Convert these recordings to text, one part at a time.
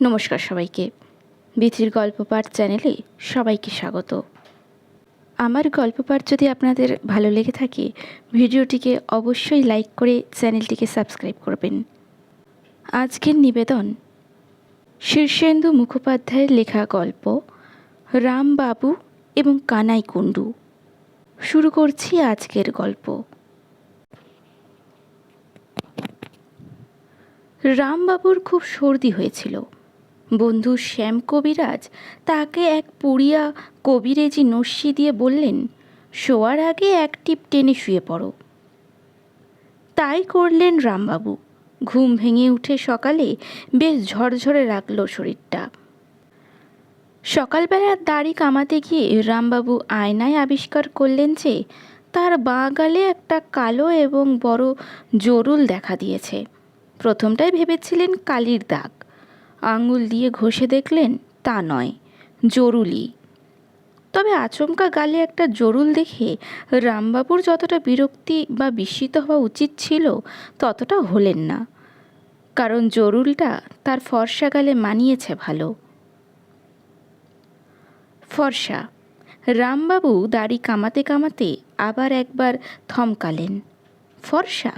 নমস্কার সবাইকে। বিথির গল্প পাঠ চ্যানেলে সবাইকে স্বাগত। আমার গল্প পাঠ যদি আপনাদের ভালো লেগে থাকে, ভিডিওটিকে অবশ্যই লাইক করে চ্যানেলটিকে সাবস্ক্রাইব করবেন। আজকের নিবেদন, শীর্ষেন্দু মুখোপাধ্যায়ের লেখা গল্প রামবাবু এবং কানাই কুণ্ডু। শুরু করছি আজকের গল্প। রামবাবুর খুব সর্দি হয়েছিল। বন্ধু শ্যাম কবিরাজ তাকে এক পুড়িয়া কবিরেজি নস্যি দিয়ে বললেন, শোয়ার আগে এক টিপ টেনে শুয়ে পড়ো। তাই করলেন রামবাবু। ঘুম ভেঙে উঠে সকালে বেশ ঝরঝরে রাখল শরীরটা। সকালবেলা দাড়ি কামাতে গিয়ে রামবাবু আয়নায় আবিষ্কার করলেন যে, তার বাঁ গালে একটা কালো এবং বড় জরুল দেখা দিয়েছে। প্রথমটাই ভেবেছিলেন কালির দাগ। আঙুল দিয়ে ঘষে দেখলেন তা নয় জরুলি তবে আচমকা গালে একটা জরুল দেখে রামবাবুর যতটা বিরক্তি বা বিস্মিত হওয়া উচিত ছিল, ততটা হলেন না। কারণ জরুলটা তার ফর্সা গালে মানিয়েছে ভালো। ফর্সা, রামবাবু দাড়ি কামাতে কামাতে আবার একবার থমকালেন। ফর্সা,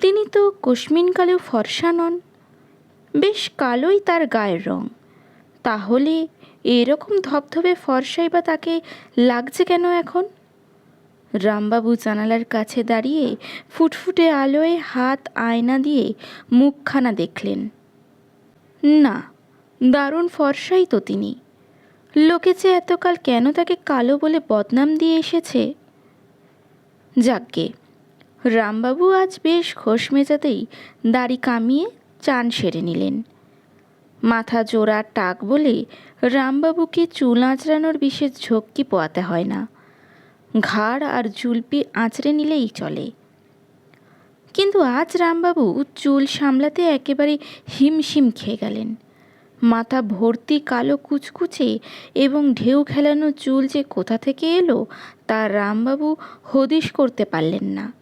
তিনি তো কস্মিনকালেও ফর্সা নন। বেশ কালোই তার গায়ের রং। তাহলে এরকম ধবধবে ফর্সাই বা তাকে লাগছে কেন এখন? রামবাবু জানালার কাছে দাঁড়িয়ে ফুটফুটে আলোয় হাত আয়না দিয়ে মুখখানা দেখলেন। না, দারুণ ফর্সাই তো তিনি। লোকে যে এতকাল কেন তাকে কালো বলে বদনাম দিয়ে এসেছে? যাকগে রামবাবু আজ বেশ খোশ মেজাতেই দাড়ি কামিয়ে চান সেরে নিলেন। মাথা জোড়ার টাক বলে রামবাবুকে চুল আঁচড়ানোর বিশেষ ঝক্কি পোয়াতে হয় না। ঘাড় আর জুলপি আঁচড়ে নিলেই চলে। কিন্তু আজ রামবাবু চুল সামলাতে একেবারে হিমশিম খেয়ে গেলেন। মাথা ভর্তি কালো কুচকুচে এবং ঢেউ খেলানো চুল যে কোথা থেকে এলো তা রামবাবু হদিশ করতে পারলেন না।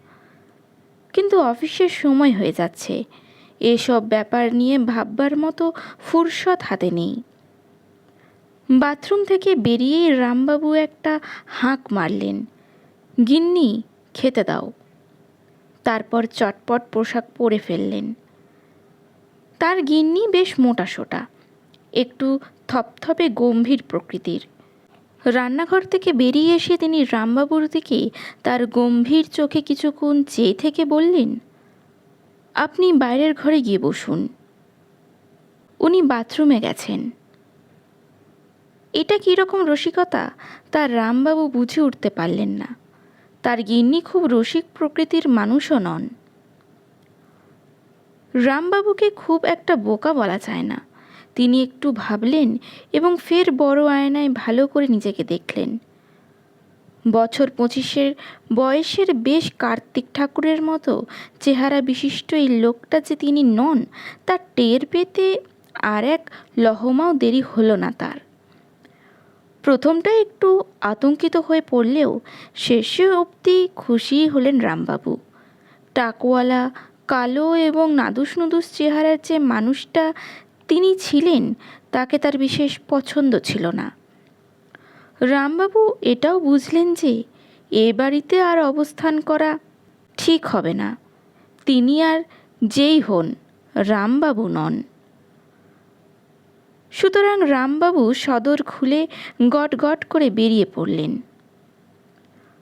কিন্তু অফিসের সময় হয়ে যাচ্ছে। এসব ব্যাপার নিয়ে ভাববার মতো ফুরসত হাতে নেই। বাথরুম থেকে বেরিয়েই রামবাবু একটা হাঁক মারলেন, গিন্নি, খেতে দাও। তারপর চটপট পোশাক পরে ফেললেন। তার গিন্নি বেশ মোটা সোটা, একটু থপথপে গম্ভীর প্রকৃতির। রান্নাঘর থেকে বেরিয়ে এসে তিনি রামবাবুর দিকে তার গম্ভীর চোখে কিছুক্ষণ চেয়ে থেকে বললেন আপনি বাইরের ঘরে গিয়ে বসুন। উনি বাথরুমে গেছেন। এটা কীরকম রসিকতা? তার রামবাবু বুঝে উঠতে পারলেন না। তার গিন্নি খুব রসিক প্রকৃতির মানুষও নন। রামবাবুকে খুব একটা বোকা বলা যায় না। তিনি একটু ভাবলেন এবং ফের বড় আয়নায় ভালো করে নিজেকে দেখলেন। বছর পঁচিশের বয়সের বেশ কার্তিক ঠাকুরের মতো চেহারা বিশিষ্ট এই লোকটা যে তিনি নন, তা টের পেতে আর এক লহমাও দেরি হলো না তার। প্রথমটা একটু আতঙ্কিত হয়ে পড়লেও শেষে অবধি খুশি হলেন রামবাবু। টাকওয়ালা, কালো এবং নাদুস নুদুস চেহারার যে মানুষটা তিনি ছিলেন, তাকে তার বিশেষ পছন্দ ছিল না। রামবাবু এটাও বুঝলেন যে, এ বাড়িতে আর অবস্থান করা ঠিক হবে না। তিনি আর যেই হন, রামবাবু নন। সুতরাং রামবাবু সদর খুলে গট গট করে বেরিয়ে পড়লেন।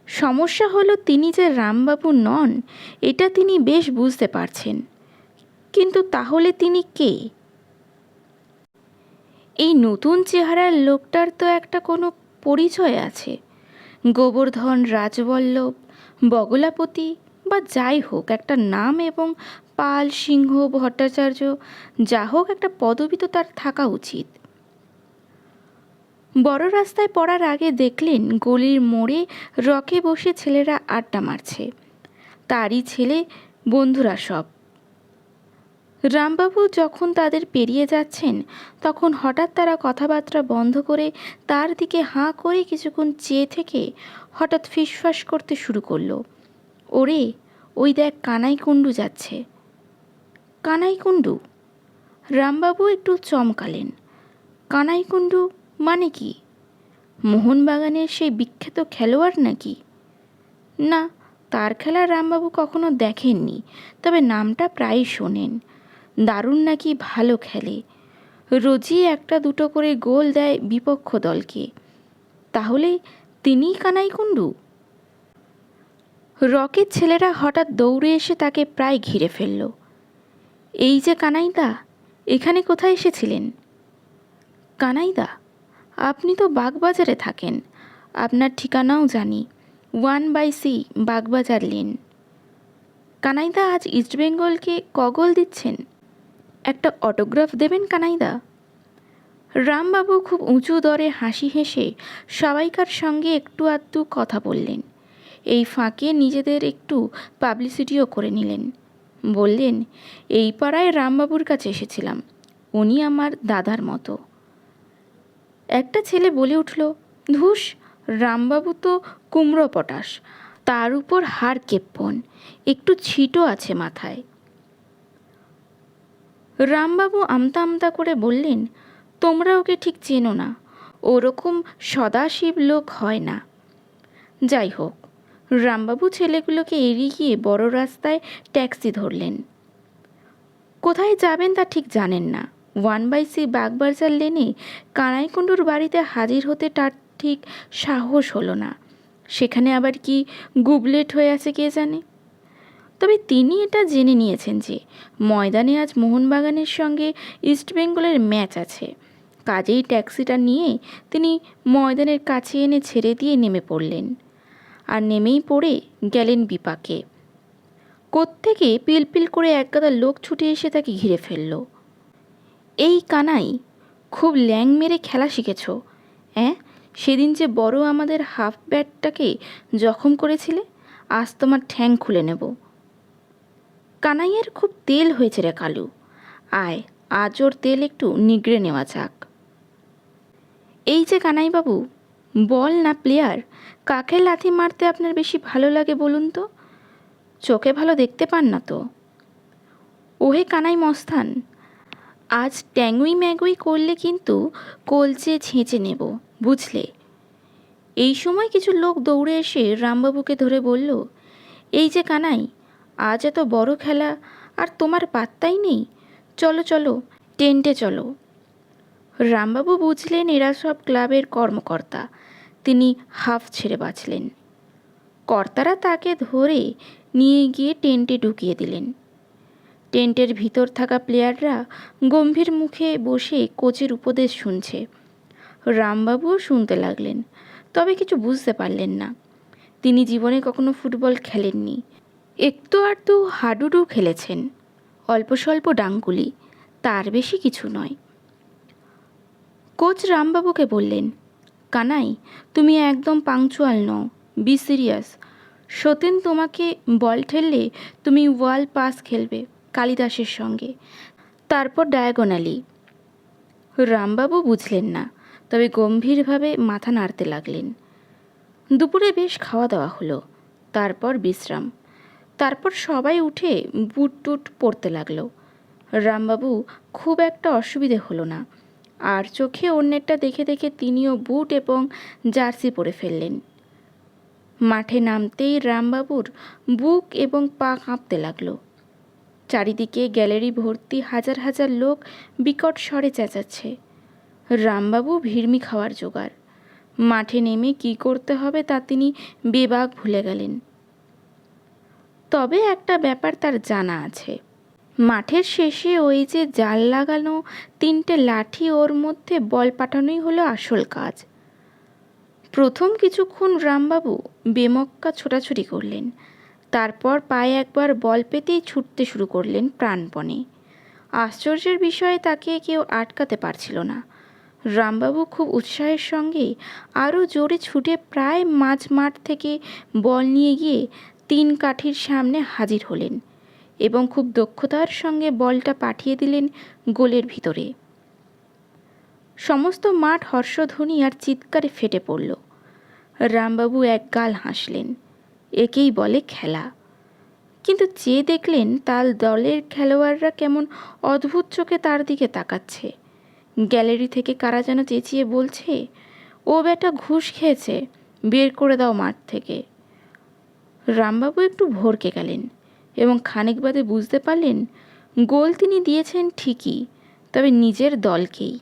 সমস্যা হলো তিনি যে রামবাবু নন, এটা তিনি বেশ বুঝতে পারছেন। কিন্তু তাহলে তিনি কে? এই নতুন চেহারার লোকটার তো একটা কোনো পরিচয় আছে। গোবর্ধন, রাজবল্লভ, বগলাপতি বা যাই হোক একটা নাম এবং পাল, সিংহ, ভট্টাচার্য, যা হোক একটা পদবি তো তার থাকা উচিত। বড় রাস্তায় পড়ার আগে দেখলেন গলির মোড়ে রকে বসে ছেলেরা আড্ডা মারছে। তারই ছেলে বন্ধুরা সব। রামবাবু যখন তাদের পেরিয়ে যাচ্ছেন, তখন হঠাৎ তারা কথাবার্তা বন্ধ করে তার দিকে হাঁ করে কিছুক্ষণ চেয়ে থেকে হঠাৎ ফিসফাস করতে শুরু করল। ওরে, ওই দেখ কানাই কুণ্ডু যাচ্ছে। কানাই কুণ্ডু রামবাবু একটু চমকালেন। কানাই কুণ্ডু মানে কি? মোহনবাগানের সেই বিখ্যাত খেলোয়াড় নাকি? না, তার খেলা রামবাবু কখনো দেখেননি, তবে নামটা প্রায় শোনেন। দারুণ নাকি ভালো খেলে। রোজই একটা দুটো করে গোল দেয় বিপক্ষ দলকে। তাহলে তিনিই কানাইকুণ্ডু? রকের ছেলেরা হঠাৎ দৌড়ে এসে তাকে প্রায় ঘিরে ফেলল। এই যে কানাইদা, এখানে কোথায় এসেছিলেন? কানাইদা, আপনি তো বাগবাজারে থাকেন। আপনার ঠিকানাও জানি। One by C, Bagbazar lane. কানাইদা আজ ইস্টবেঙ্গলকে কগল দিচ্ছেন? একটা অটোগ্রাফ দেবেন কানাইদা? রামবাবু খুব উঁচু দরে হাসি হেসে সবাইকার সঙ্গে একটু আধটু কথা বললেন। এই ফাঁকে নিজেদের একটু পাবলিসিটিও করে নিলেন। বললেন, এই পাড়ায় রামবাবুর কাছে এসেছিলাম। উনি আমার দাদার মতো। একটা ছেলে বলে উঠল, ধুস, রামবাবু তো কুমড়ো পটাশ। তার উপর হাড় কেপ্পন। একটু ছিটো আছে মাথায়। রামবাবু আমতা আমতা করে বললেন তোমরা ওকে ঠিক চেনো না। ওরকম সদাশিব লোক হয় না। যাই হোক, রামবাবু ছেলেগুলোকে এড়িয়ে গিয়ে বড় রাস্তায় ট্যাক্সি ধরলেন। কোথায় যাবেন তা ঠিক জানেন না। ওয়ান বাই সি বাগবাজার লেনে কানাইকুণ্ডুর বাড়িতে হাজির হতে তার ঠিক সাহস হলো না। সেখানে আবার কি গুবলেট হয়ে আছে কে জানে? তবে তিনি এটা জেনে নিয়েছেন যে ময়দানে আজ মোহনবাগানের সঙ্গে ইস্টবেঙ্গলের ম্যাচ আছে। কাজেই ট্যাক্সিটা নিয়ে তিনি ময়দানের কাছে এনে ছেড়ে দিয়ে নেমে পড়লেন। আর নেমেই পড়ে গেলেন বিপাকে। কোত্থেকে পিলপিল করে একগাদা লোক ছুটে এসে তাকে ঘিরে ফেলল। এই কানাই, খুব ল্যাং মেরে খেলা শিখেছ হ্যাঁ সেদিন যে বড় আমাদের হাফ ব্যাটটাকে জখম করেছিলে, আজ তোমার ঠ্যাং খুলে নেব। কানাইয়ের খুব তেল হয়েছে রে কালু। আয়, আজ ওর তেল একটু নিগড়ে নেওয়া যাক। এই যে কানাইবাবু, বল না প্লেয়ার, কাকে লাথি মারতে আপনার বেশি ভালো লাগে বলুন তো? চোখে ভালো দেখতে পান না তো? ওহে কানাই মস্তান, আজ ট্যাঙ্গুই ম্যাগুই করলে কিন্তু কলচে ছেঁচে নেব, বুঝলে? এই সময় কিছু লোক দৌড়ে এসে রামবাবুকে ধরে বলল, এই যে কানাই আজ এত বড় খেলা, আর তোমার পাত্তাই নেই। চলো চলো, টেন্টে চলো। রামবাবু বুঝলেন এরা সব ক্লাবের কর্মকর্তা। তিনি হাফ ছেড়ে বাঁচলেন। কর্তারা তাকে ধরে নিয়ে গিয়ে টেন্টে ঢুকিয়ে দিলেন। টেন্টের ভিতর থাকা প্লেয়াররা গম্ভীর মুখে বসে কোচের উপদেশ শুনছে। রামবাবুও শুনতে লাগলেন, তবে কিছু বুঝতে পারলেন না। তিনি জীবনে কখনো ফুটবল খেলেননি। একটু আধটু হাডুডু খেলেছেন, অল্প স্বল্প ডাঙ্গুলি, তার বেশি কিছু নয়। কোচ রামবাবুকে বললেন, কানাই, তুমি একদম পাংচুয়াল নও, বি সিরিয়াস। সতীন তোমাকে বল ঠেললে তুমি ওয়াল পাস খেলবে কালিদাসের সঙ্গে। তারপর ডায়াগোনালি। রামবাবু বুঝলেন না, তবে গম্ভীরভাবে মাথা নাড়তে লাগলেন। দুপুরে বেশ খাওয়া দাওয়া হলো, তারপর বিশ্রাম। তারপর সবাই উঠে বুট টুট পড়তে লাগল। রামবাবু খুব একটা অসুবিধে হলো না। আর চোখে অন্যেরটা দেখে দেখে তিনিও বুট এবং জার্সি পরে ফেললেন। মাঠে নামতেই রামবাবুর বুক এবং পা কাঁপতে লাগল। চারিদিকে গ্যালারি ভর্তি হাজার হাজার লোক বিকট স্বরে চেঁচাচ্ছে। রামবাবু ভিড়মি খাওয়ার জোগাড়। মাঠে নেমে কি করতে হবে তা তিনি বেবাক ভুলে গেলেন। তবে একটা ব্যাপার তার জানা আছে। মাঠের শেষে ওই যে জাল লাগানো তিনটে লাঠি ওর মধ্যে বল পাঠানোই হলো আসল কাজ। প্রথম কিছুক্ষণ রামবাবু বেমক্কা ছোটাছুটি করলেন। তারপর পায়ে একবার বল পেতেই ছুটতে শুরু করলেন প্রাণপণে। আশ্চর্যের বিষয়ে তাকে কেউ আটকাতে পারছিল না। রামবাবু খুব উৎসাহের সঙ্গে আরও জোরে ছুটে প্রায় মাঝ মাঠ থেকে বল নিয়ে গিয়ে তিন কাঠির সামনে হাজির হলেন এবং খুব দক্ষতার সঙ্গে বলটা পাঠিয়ে দিলেন গোলের ভিতরে। সমস্ত মাঠ হর্ষধ্বনি আর চিৎকারে ফেটে পড়ল। রামবাবু এক গাল হাসলেন। একেই বলে খেলা। কিন্তু চেয়ে দেখলেন তার দলের খেলোয়াড়রা কেমন অদ্ভুত চোখে তার দিকে তাকাচ্ছে। গ্যালারি থেকে কারা যেন চেঁচিয়ে বলছে, ও বেটা ঘুষ খেয়েছে, বের করে দাও মাঠ থেকে। রামবাবু একটু ভরকে গেলেন এবং খানিক বাদে বুঝতে পারলেন গোল তিনি দিয়েছেন ঠিকই, তবে নিজের দলকেই।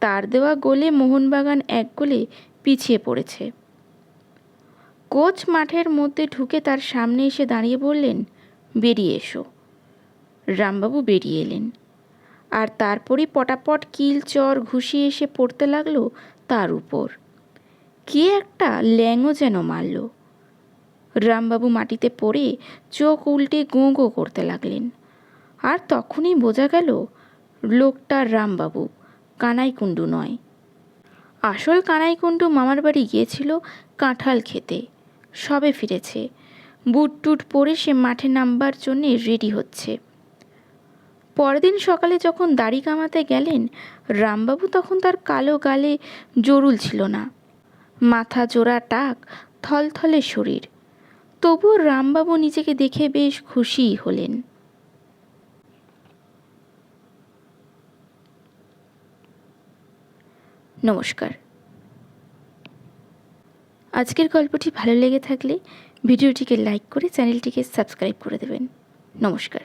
তার দেওয়া গোলে মোহনবাগান এক গোলে পিছিয়ে পড়েছে। কোচ মাঠের মধ্যে ঢুকে তার সামনে এসে দাঁড়িয়ে বললেন, বেরিয়ে এসো। রামবাবু বেরিয়ে এলেন। আর তারপরই পটাপট কিল চর ঘুষিয়ে এসে পড়তে লাগল তার উপর। কে একটা ল্যাংও যেন মারল। রামবাবু মাটিতে পড়ে চোখ উল্টে গোঁ গোঁ করতে লাগলেন। আর তখনই বোঝা গেল, লোকটা রামবাবু, কানাইকুণ্ডু নয়। আসল কানাইকুণ্ডু মামার বাড়ি গিয়েছিল কাঁঠাল খেতে। সবে ফিরেছে। বুট টুট পরে সে মাঠে নামবার জন্যে রেডি হচ্ছে। পরদিন সকালে যখন দাড়ি কামাতে গেলেন, রামবাবু তখন তার কালো গালে জরুল ছিল না। মাথা জোড়া টাক, থলথলে শরীর। তবুও রামবাবু নিজেকে দেখে বেশ খুশি হলেন। নমস্কার। আজকের গল্পটি ভালো লেগে থাকলে ভিডিওটিকে লাইক করে চ্যানেলটিকে সাবস্ক্রাইব করে দেবেন। নমস্কার।